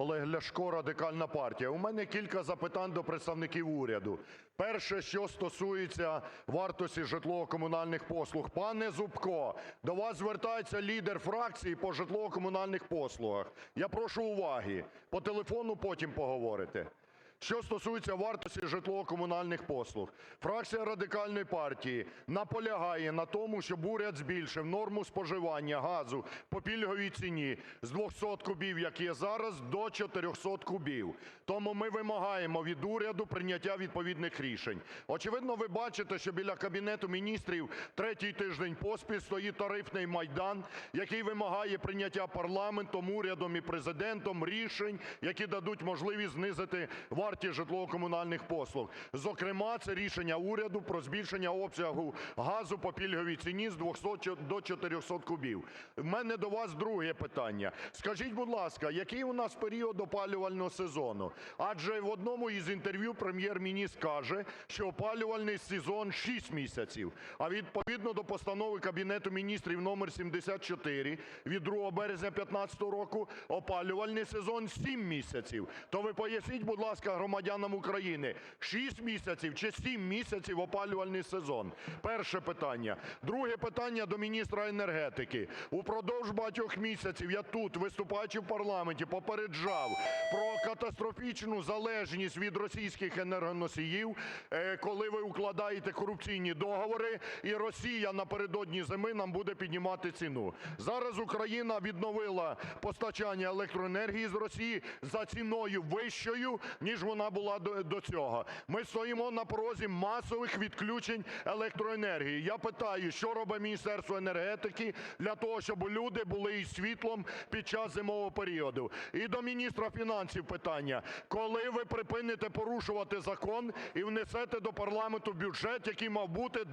Олег Ляшко, Радикальна партія. У мене кілька запитань до представників уряду. Перше, що стосується вартості житлово-комунальних послуг. Пане Зубко, до вас звертається лідер фракції по житлово-комунальних послугах. Я прошу уваги. По телефону потім поговорите. Що стосується вартості житлово-комунальних послуг. Фракція Радикальної партії наполягає на тому, щоб уряд збільшив норму споживання газу по пільговій ціні з 200 кубів, як є зараз, до 400 кубів. Тому ми вимагаємо від уряду прийняття відповідних рішень. Очевидно, ви бачите, що біля Кабінету Міністрів третій тиждень поспіль стоїть тарифний майдан, який вимагає прийняття парламентом, урядом і Президентом рішень, які дадуть можливість знизити вартість житлово-комунальних послуг. Зокрема, це рішення уряду про збільшення обсягу газу по пільговій ціні з 200 до 400 кубів. В мене до вас друге питання. Скажіть, будь ласка, який у нас період опалювального сезону? Адже в одному із інтерв'ю Прем'єр-міністр каже, що опалювальний сезон 6 місяців, а відповідно до Постанови Кабінету Міністрів номер 74 від 2 березня 15-го року опалювальний сезон 7 місяців. То ви поясніть, будь ласка, громадянам України, 6 місяців чи 7 місяців опалювальний сезон? Перше питання. Друге питання до міністра енергетики. Упродовж багатьох місяців я тут, виступаючи в парламенті, попереджав про катастрофічну залежність від російських енергоносіїв, е, коли ви укладаєте корупційні договори, і Росія напередодні зими нам буде піднімати ціну. Зараз Україна відновила постачання електроенергії з Росії за ціною вищою, ніж вона була до, цього. Ми стоїмо на порозі масових відключень електроенергії. Я питаю, що робить Міністерство енергетики для того, щоб люди були із світлом під час зимового періоду? І до міністра фінансів питання. Коли ви припините порушувати закон і внесете до парламенту бюджет, який мав бути